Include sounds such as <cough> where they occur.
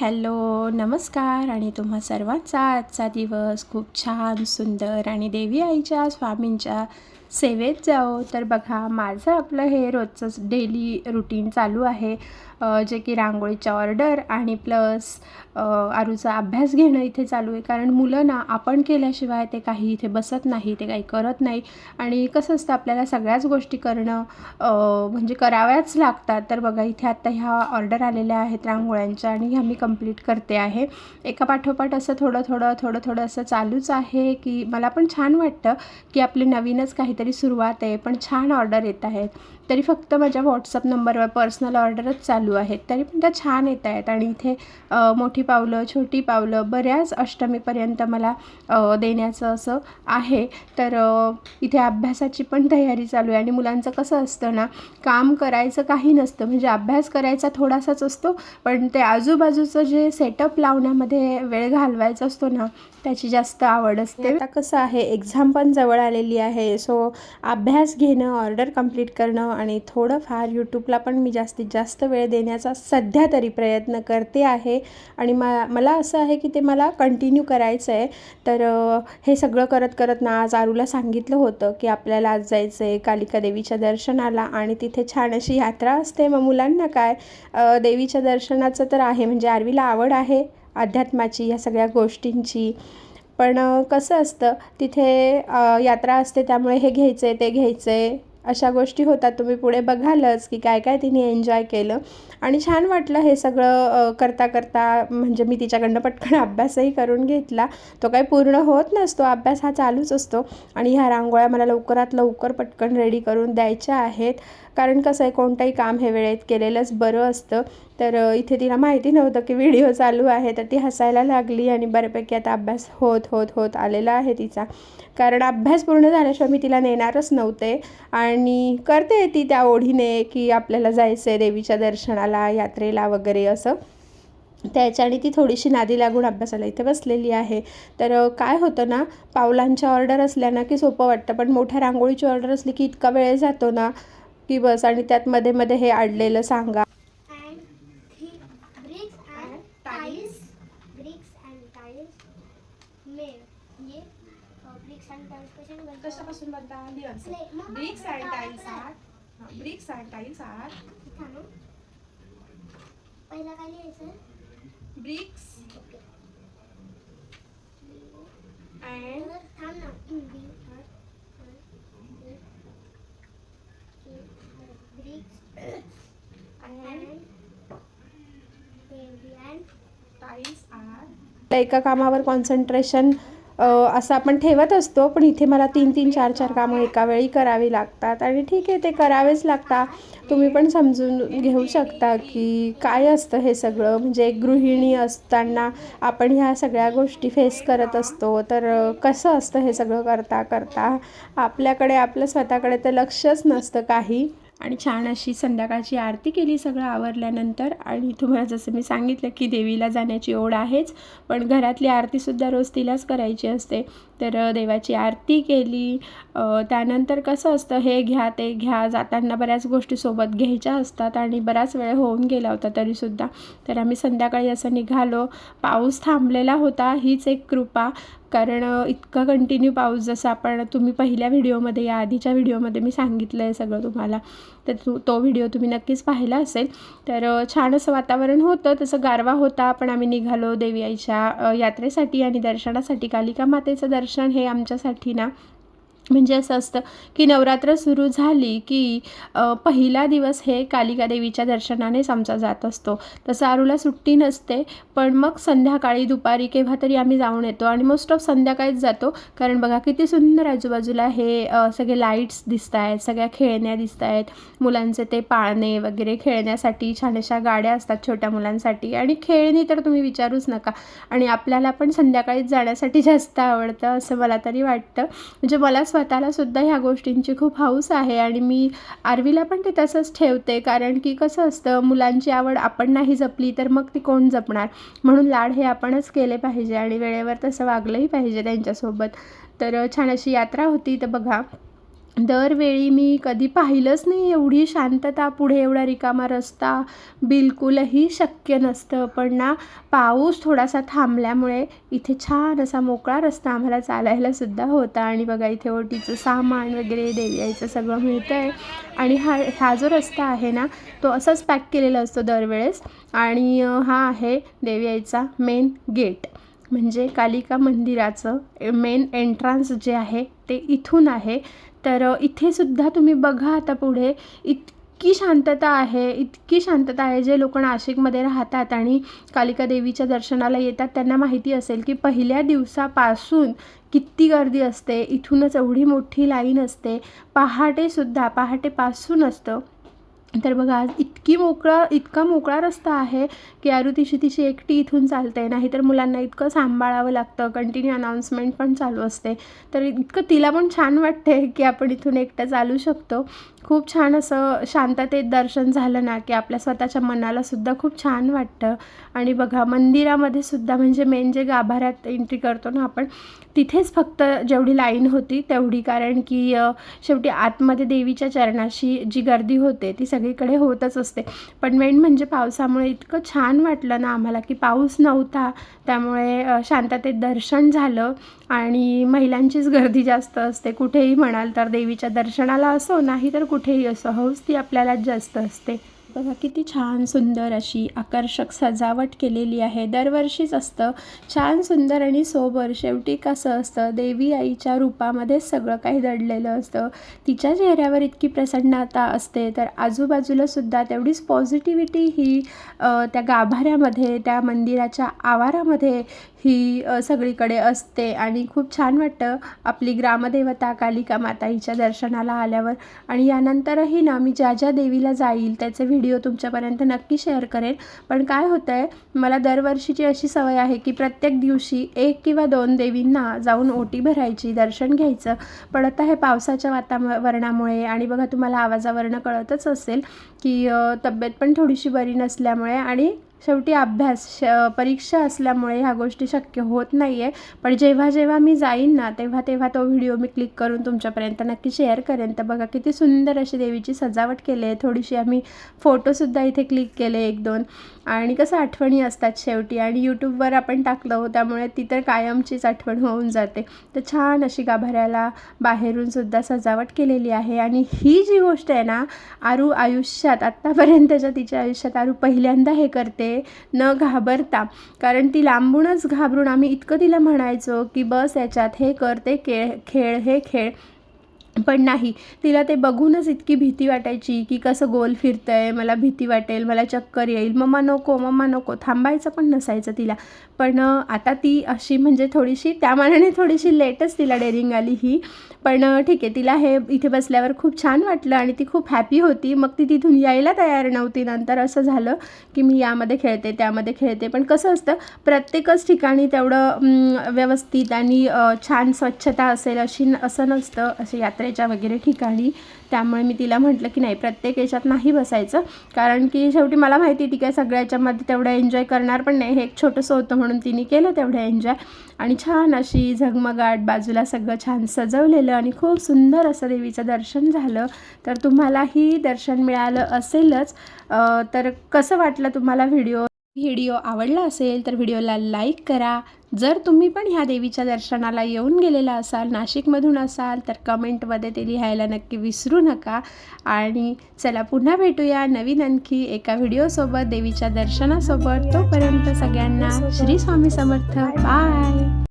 Hello नमस्कार आणि तुम्हा सर्वांचा आजचा दिवस खूप छान सुंदर आणि देवी आईच्या स्वामींच्या सेवेत जाओ. तर बघा माझं आपलं हे रोजचंच डेली रुटीन चालू आहे. जे की रांगोळीच्या ऑर्डर आणि प्लस आरूचा अभ्यास घेणं इथे चालू आहे. कारण मुलं ना आपण केल्याशिवाय ते काही इथे बसत नाही ते काही करत नाही. आणि कसं असतं आपल्याला सगळ्याच गोष्टी करणं म्हणजे कराव्याच लागतात. तर बघा इथे आत्ता ह्या ऑर्डर आलेल्या आहेत रांगोळ्यांच्या आणि ह्या मी कंप्लीट करते आहे. एका पाठोपाठ असं थोडं थोडं थोडं थोडं असं चालूच आहे की मला पण छान वाटतं की आपले नवीनच काही काहीतरी सुरुवात आहे पण छान ऑर्डर येत आहेत. तरी फक्त माझ्या व्हॉट्सअप नंबरवर पर्सनल ऑर्डरच चालू आहेत. तरी पण त्या छान येत आहेत आणि इथे मोठी पावलं छोटी पावलं बऱ्याच अष्टमीपर्यंत मला देण्याचं असं आहे. तर इथे अभ्यासाची पण तयारी चालू आहे आणि मुलांचं कसं असतं ना काम करायचं काही नसतं. म्हणजे अभ्यास करायचा थोडासाच असतो पण ते आजूबाजूचं जे सेटअप लावण्यामध्ये वेळ घालवायचा असतो ना त्याची जास्त आवड असते. आता कसं आहे एक्झाम पण जवळ आलेली आहे. सो अभ्यास घेणं ऑर्डर कंप्लीट करणं आणि थोडंफार यूट्यूबला पण मी जास्तीत जास्त वेळ देण्याचा सध्या तरी प्रयत्न करते आहे. आणि मा मला असं आहे की ते मला कंटिन्यू करायचं आहे तर हे सगळं करत करत ना आज आरूला सांगितलं होतं की आपल्याला आज जायचं आहे कालिका देवीच्या दर्शनाला आणि तिथे छान अशी यात्रा असते. मग मुलांना काय? देवीच्या दर्शनाचं तर आहे म्हणजे आरवीला आवड आहे अध्यात्माची या सगळ्या गोष्टींची. पण कसं असतं? तिथे यात्रा असते त्यामुळे हे घ्यायचं आहे ते घ्यायचं आहे अशा गोष्टी होतात. तुम्ही पुढे बघालच की काय काय तिने एन्जॉय केलं. आणि छान वाटलं हे सगळं करता करता म्हणजे मी तिच्याकडनं पटकन <laughs> अभ्यासही करून घेतला. तो काही पूर्ण होत नसतो. अभ्यास हा चालूच असतो. आणि ह्या रांगोळ्या मला लवकरात लवकर पटकन रेडी करून द्यायच्या आहेत. कारण कसं आहे कोणतंही काम हे वेळेत केलेलंच बरं असतं. तर इथे तिला माहिती नव्हतं की व्हिडिओ चालू आहे तर ती हसायला लागली आणि बऱ्यापैकी आता अभ्यास होत होत होत आलेला आहे तिचा. कारण अभ्यास पूर्ण झाल्याशिवाय मी तिला नेणारच नव्हते. आणि करते ती त्या ओढीने की आपल्याला जायचं आहे देवीच्या दर्शनाला यात्रेला वगैरे असं. त्याच्याने ती थोडीशी नादी लागून अभ्यासाला इथे बसलेली आहे. तर काय होतं ना पावलांच्या ऑर्डर असल्या ना की सोपं वाटतं पण मोठ्या रांगोळीची ऑर्डर असली की इतका वेळ जातो ना की बस आणि त्यात मध्ये मध्ये हे अडलेलं सांगा and three bricks and tiles bricks and tiles made ये bricks and tiles कशाने बनतात? कशापासून बनतात नाही, मग ब्रिक्स मला अँड टाईल्स कळलं. Are bricks and tiles are इथं ना. पहिला काय लिहायचं ब्रिक्स अँड थांब ना टाईल्स आर एका कामावर कॉन्सन्ट्रेशन असं आपण ठेवत असतो पण इथे मला तीन तीन चार चार कामं एका वेळी करावी लागतात. आणि ठीक आहे ते करावेच लागतात तुम्ही पण समजून घेऊ शकता की काय असतं हे सगळं. म्हणजे एक गृहिणी असताना आपण ह्या सगळ्या गोष्टी फेस करत असतो. तर कसं असतं हे सगळं करता करता? आपल्याकडे आपलं स्वतःकडे तर लक्षच नसतं काही. आणि छान अशी संध्याकाळची आरती केली सगळं आवरल्यानंतर. आणि तुम्हाला जसं मी सांगितलं की देवीला जाण्याची ओढ आहेच पण घरातली आरतीसुद्धा रोज तिलाच करायची असते. तर देवाची आरती केली. त्यानंतर कसं असतं हे घ्या ते घ्या जाताना बऱ्याच गोष्टी सोबत घ्यायच्या असतात आणि बराच वेळ होऊन गेला होता तरीसुद्धा. तर आम्ही संध्याकाळी असं निघालो. पाऊस थांबलेला होता हीच एक कृपा. कारण इतका कंटिन्यू पाऊस जसं आपण तुम्ही पहिल्या व्हिडिओमध्ये या आधीच्या व्हिडिओमध्ये मी सांगितलं आहे सगळं तुम्हाला. तर तू तो व्हिडिओ तुम्ही नक्कीच पाहिला असेल. तर छान असं वातावरण होतं तसं गारवा होता पण आम्ही निघालो देवी आईच्या यात्रेसाठी आणि दर्शनासाठी कालिका मातेचं दर्शन हे आमच्यासाठी ना म्हणजे असं असतं की नवरात्र सुरू झाली की पहिला दिवस हे कालिका देवीच्या दर्शनानेच आमचा जात असतो. तसं आरूला सुट्टी नसते पण मग संध्याकाळी दुपारी केव्हा तरी आम्ही जाऊन येतो आणि मोस्ट ऑफ संध्याकाळीच जातो. कारण बघा किती सुंदर आजूबाजूला हे सगळे लाईट्स दिसत आहेत सगळ्या खेळण्या दिसत आहेत मुलांचे ते पाळणे वगैरे खेळण्यासाठी छान अशा गाड्या असतात छोट्या मुलांसाठी आणि खेळणी तर तुम्ही विचारूच नका. आणि आपल्याला पण संध्याकाळीच जाण्यासाठी जास्त आवडतं असं मला तरी वाटतं. म्हणजे मला स्वतःला सुद्धा ह्या गोष्टींची खूप हौस आहे आणि मी आरवीला पण ते तसंच ठेवते. कारण की कसं असतं मुलांची आवड आपण नाही जपली तर मग ती कोण जपणार? म्हणून लाड हे आपणच केले पाहिजे आणि वेळेवर तसं वागलंही पाहिजे त्यांच्यासोबत. तर छान अशी यात्रा होती. तर बघा दरवेळी मी कधी पाहिलंच नाही एवढी शांतता पुढे एवढा रिकामा रस्ता. बिलकुलही शक्य नसतं. पण ना पाऊस थोडासा थांबल्यामुळे इथे छान असा मोकळा रस्ता आम्हाला चालायला सुद्धा होता. आणि बघा इथे ओटीचं सामान वगैरे देवी सगळं मिळतं आहे आणि हा हा जो रस्ता आहे ना तो असाच पॅक केलेला असतो दरवेळेस. आणि हा आहे देवयाईचा मेन गेट. म्हणजे कालिका मंदिराचं मेन एंट्रन्स जे आहे ते इथून आहे. तर इथे सुद्धा तुम्ही बघा आता पुढे. इतकी शांतता आहे इतकी शांतता आहे जे लोक नाशिकमध्ये राहतात आणि कालिका देवीच्या दर्शनाला येतात. त्यांना माहिती असेल की पहिल्या दिवसापासून किती गर्दी असते इथूनच एवढी मोठी लाईन असते. पहाटेसुद्धा पहाटेपासून असतं. तर बघा आज इतकी मोकळा इतका मोकळा रस्ता आहे की आरू तिशी तिशी एकटी इथून चालते नाहीतर मुलांना इतकं सांभाळावं लागतं. कंटिन्यू अनाऊन्समेंट पण चालू असते. तर इतकं तिला पण छान वाटते की आपण इथून एकटं चालू शकतो. खूप छान असं शांततेत दर्शन झालं ना की आपल्या स्वतःच्या मनालासुद्धा खूप छान वाटतं. आणि बघा मंदिरामध्ये सुद्धा म्हणजे मेन जे गाभाऱ्यात एंट्री करतो ना आपण तिथेच फक्त जेवढी लाईन होती तेवढी. कारण की शेवटी आतमध्ये देवीच्या चरणाशी जी गर्दी होते ती सगळी सगळीकडे होतच असते. पण मेन म्हणजे पावसामुळे इतकं छान वाटलं ना आम्हाला की पाऊस नव्हता. त्यामुळे शांततेत दर्शन झालं आणि महिलांचीच गर्दी जास्त असते. कुठेही म्हणाल तर देवीच्या दर्शनाला असो नाही तर कुठेही असो हौस ती आपल्यालाच जास्त असते. बघा किती छान सुंदर अशी आकर्षक सजावट केलेली आहे. दरवर्षीच असतं. छान सुंदर आणि सोबर. शेवटी कसं असतं देवी आईच्या रूपामध्ये सगळं काही दडलेलं असतं. तिच्या चेहऱ्यावर इतकी प्रसन्नता असते तर आजूबाजूला सुद्धा तेवढीच पॉझिटिव्हिटी ही त्या गाभाऱ्यामध्ये त्या मंदिराच्या आवारामध्ये ही सगळीकडे असते. आणि खूप छान वाटतं आपली ग्रामदेवता कालिका माता हिच्या दर्शनाला आल्यावर. आणि यानंतरही ना मी ज्या ज्या देवीला जाईल त्याचे व्हिडिओ तुमच्यापर्यंत नक्की शेअर करेन पण काय होतं आहे मला दरवर्षीची अशी सवय आहे की प्रत्येक दिवशी एक किंवा दोन देवींना जाऊन ओटी भरायची दर्शन घ्यायचं. पण आता हे पावसाच्या वातावरणामुळे आणि बघा तुम्हाला आवाजावरनं कळतच असेल की तब्येत पण थोडीशी बरी नसल्यामुळे आणि शेवटी अभ्यास श परीक्षा असल्यामुळे ह्या गोष्टी शक्य होत नाही आहे पण जेव्हा जेव्हा मी जाईन ना तेव्हा तेव्हा तो व्हिडिओ मी क्लिक करून तुमच्यापर्यंत नक्की शेअर करेन. तर बघा किती सुंदर अशी देवीची सजावट केली आहे थोडीशी आम्ही फोटोसुद्धा इथे क्लिक केले एक दोन. आणि कसं आठवणी असतात शेवटी. आणि यूट्यूबवर आपण टाकलं हो, त्यामुळे ती तर कायमचीच आठवण होऊन जाते. तर छान अशी गाभाऱ्याला बाहेरूनसुद्धा सजावट केलेली आहे. आणि ही जी गोष्ट आहे ना आरू आयुष्यात आत्तापर्यंतच्या तिच्या आयुष्यात आरू पहिल्यांदा हे करते. न घाबरता. कारण ती लांबूनच घाबरून आम्ही इतकं तिला म्हणायचो की बस याच्यात हे कर ते खेळ खेळ हे खेळ. पण नाही. तिला ते बघूनच इतकी भीती वाटायची की कसं गोल फिरतं आहे मला भीती वाटेल मला चक्कर येईल. मम्मा नको मम्मा नको. थांबायचं पण नसायचं तिला. पण आता ती अशी म्हणजे थोडीशी त्या मानाने थोडीशी लेटच तिला डेअरिंग आली ही. पण ठीक आहे तिला हे इथे बसल्यावर खूप छान वाटलं आणि ती खूप हॅपी होती. मग ती तिथून यायला तयार नव्हती. नंतर असं झालं की मी यामध्ये खेळते त्यामध्ये खेळते. पण कसं असतं प्रत्येकच ठिकाणी तेवढं व्यवस्थित आणि छान स्वच्छता असेल अशी न- असं नसतं. असे यात्रेच्या वगैरे ठिकाणी त्यामुळे मी तिला म्हटलं की नाही प्रत्येक याच्यात नाही बसायचं. कारण की शेवटी मला माहिती ती काय सगळ्या याच्यामध्ये तेवढं एन्जॉय करणार पण नाही. हे एक छोटंसं होतं म्हणून तिने केलं तेवढं एन्जॉय आणि छान अशी झगमगाट बाजूला सगळं छान सजवलेलं आणि खूप सुंदर असं देवीचं दर्शन झालं. तर तुम्हालाही दर्शन मिळालं असेलच. तर कसं वाटलं तुम्हाला व्हिडिओ? व्हिडिओ आवडला असेल तर व्हिडिओला लाईक करा. जर तुम्ही पण ह्या देवीच्या दर्शनाला येऊन गेलेला असाल नाशिकमधून असाल तर कमेंटमध्ये ते लिहायला नक्की विसरू नका. आणि चला पुन्हा भेटूया नवीन आणखी एका व्हिडिओसोबत देवीच्या दर्शनासोबत. तोपर्यंत सगळ्यांना श्री स्वामी समर्थ. बाय